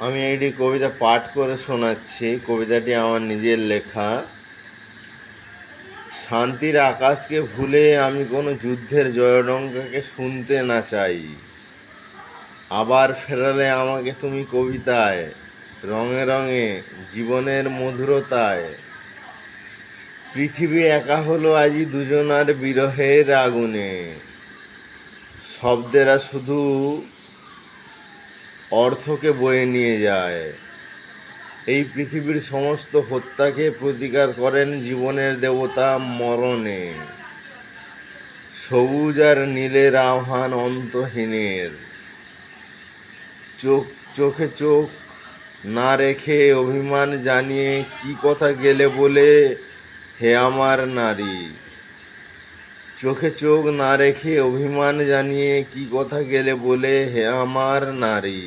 আমি একটি কবিতা পাঠ করে শোনাচ্ছি। কবিতাটি আমার নিজের লেখা। শান্তির আকাশকে ভুলে আমি কোনো যুদ্ধের জয়ডঙ্কাকে শুনতে না চাই। আবার ফেরালে আমাকে তুমি কবিতায়, রঙে রঙে, জীবনের মধুরতায়। পৃথিবী একা হলো আজই দুজনার বিরহের আগুনে। শব্দেরা শুধু অর্থকে বয়ে নিয়ে যায়। এই পৃথিবীর সমস্ত হত্যাকে প্রতিকার করেন জীবনের দেবতা মরণে। সবুজ আর নীলের আহ্বান অন্তহীনের। চোখ, চোখে চোখ, না রেখে অভিমান জানিয়ে কি কথা গেলে বলে, হে আমার নারী? চোখে চোখ না রেখে অভিমান জানিয়ে কি কথা গেলে বলে হে আমার নারী?